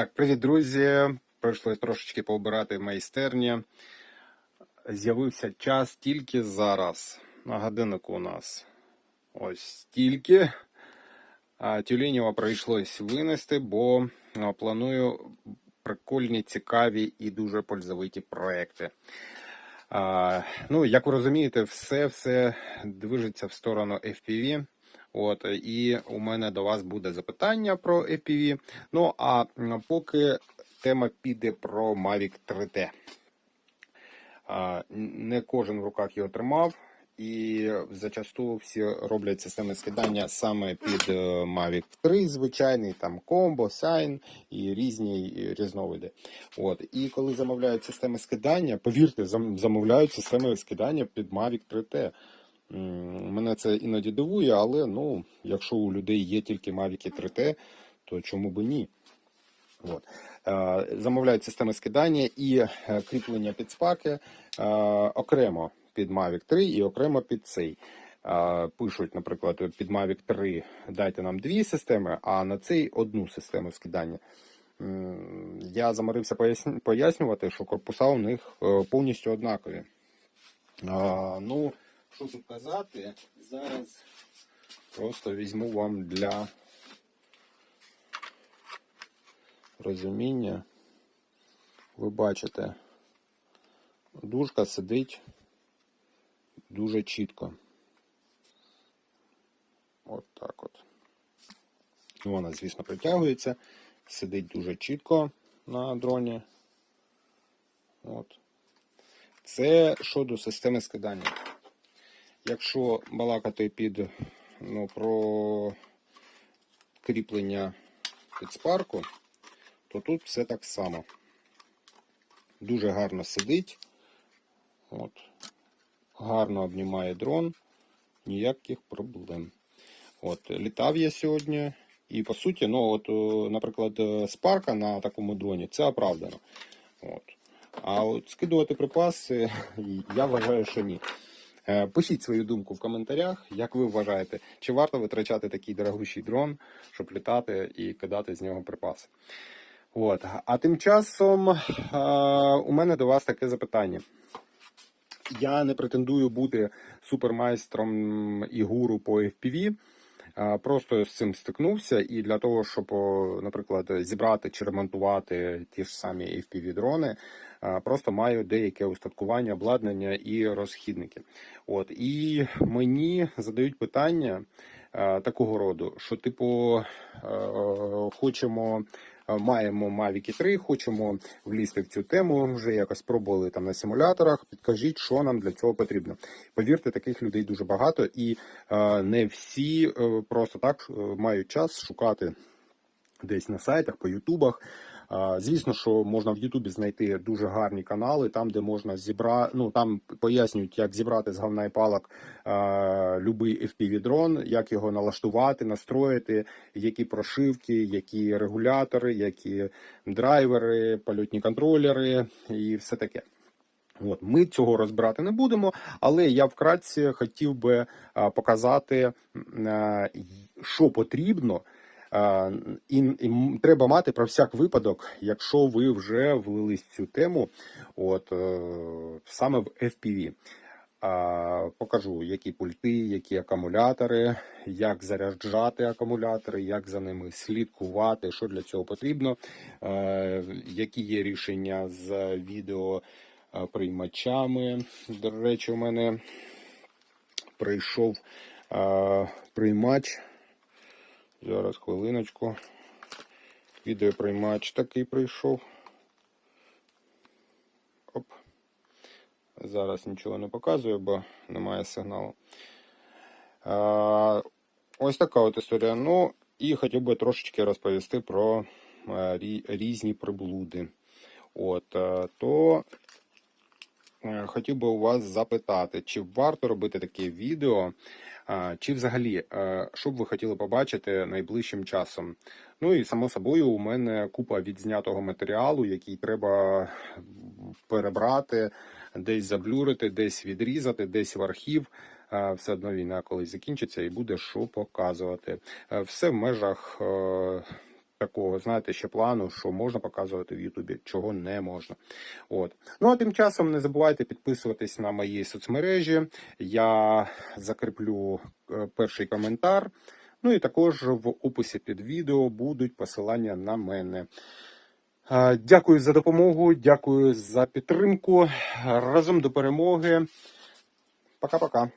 Так, привіт, друзі. Прийшлось трошечки пообирати майстерні. З'явився час тільки зараз. На годиннику у нас ось стільки. А Тюленєва прийшлось винести, бо планую прикольні, цікаві і дуже пользовиті проекти. Ну, як ви розумієте, все все движеться в сторону FPV. От, і у мене до вас буде запитання про FPV. Ну а поки тема піде про Mavic 3T. Не кожен в руках його тримав, і зачасту всі роблять системи скидання саме під е, Mavic 3, звичайний, там Combo, Sign і різні різновиди. От. І коли замовляють системи скидання, повірте, замовляють системи скидання під Mavic 3T. Мене це іноді дивує, але ну, якщо у людей є тільки Mavic 3T, то чому би ні? От. Замовляють системи скидання і е, кріплення під спаки окремо під Mavic 3 і окремо під цей. Пишуть, наприклад, під Mavic 3 дайте нам дві системи, а на цей одну систему скидання. Я заморився пояснювати, що корпуса у них е, повністю однакові. Ну, що тут казати, зараз просто візьму вам для розуміння. Ви бачите, дужка сидить дуже чітко. От так от. Вона, звісно, притягується, сидить дуже чітко на дроні. От. Це щодо системи скидання. Якщо балакати під ну, про кріплення під спарку, то тут все так само. Дуже гарно сидить. От. Гарно обнімає дрон, ніяких проблем. От, літав я сьогодні. І по суті, ну от, е, наприклад, е, спарка на такому дроні це оправдано. От. А от скидувати припаси, я вважаю, що ні. Е, Пишіть свою думку в коментарях, як ви вважаєте, чи варто витрачати такий дорогущий дрон, щоб літати і кидати з нього припаси. От. А тим часом е, у мене до вас таке запитання. Я не претендую бути супермайстром і гуру по FPV. Просто з цим стикнувся, і для того, щоб, наприклад, зібрати чи ремонтувати ті ж самі FPV-дрони, просто маю деяке устаткування, обладнання і розхідники. От і мені задають питання такого роду, що, типу, е, хочемо. Е, Маємо Mavic 3, хочемо влізти в цю тему, вже якось пробували там на симуляторах. Підкажіть, що нам для цього потрібно. Повірте, таких людей дуже багато, і е, не всі е, просто так мають час шукати десь на сайтах, по ютубах. Звісно, що можна в Ютубі знайти дуже гарні канали, там, де можна зібрати, ну там пояснюють, як зібрати з говна і палок а, любий FPV-дрон, як його налаштувати, настроїти, які прошивки, які регулятори, які драйвери, польотні контролери і все таке. От, ми цього розбирати не будемо, але я вкратці хотів би показати, що потрібно. І, і треба мати про всяк випадок, якщо ви вже влились в цю тему, от е, саме в FPV. Покажу, які пульти, які акумулятори, як заряджати акумулятори, як за ними слідкувати, що для цього потрібно, е, які є рішення з відео е. До речі, у мене прийшов приймач. Зараз хвилиночку. Відеоприймач такий прийшов. Оп. Зараз нічого не показую, бо немає сигналу. А, ось така от історія. Ну, і хотів би трошечки розповісти про е, різні приблуди. От, е, то хотів би у вас запитати, чи варто робити таке відео, чи взагалі, е, що б ви хотіли побачити найближчим часом. Ну і само собою, у мене купа відзнятого матеріалу, який треба перебрати, десь заблюрити, десь відрізати, десь в архів. Е, Все одно війна колись закінчиться і буде що показувати. Е, Все в межах е, такого, знаєте, ще плану, що можна показувати в Ютубі, чого не можна. От. Ну а тим часом не забувайте підписуватись на мої соцмережі. Я закріплю е, перший коментар. Ну і також в описі під відео будуть посилання на мене. Е, Дякую за допомогу, дякую за підтримку. Разом до перемоги. Пока-пока.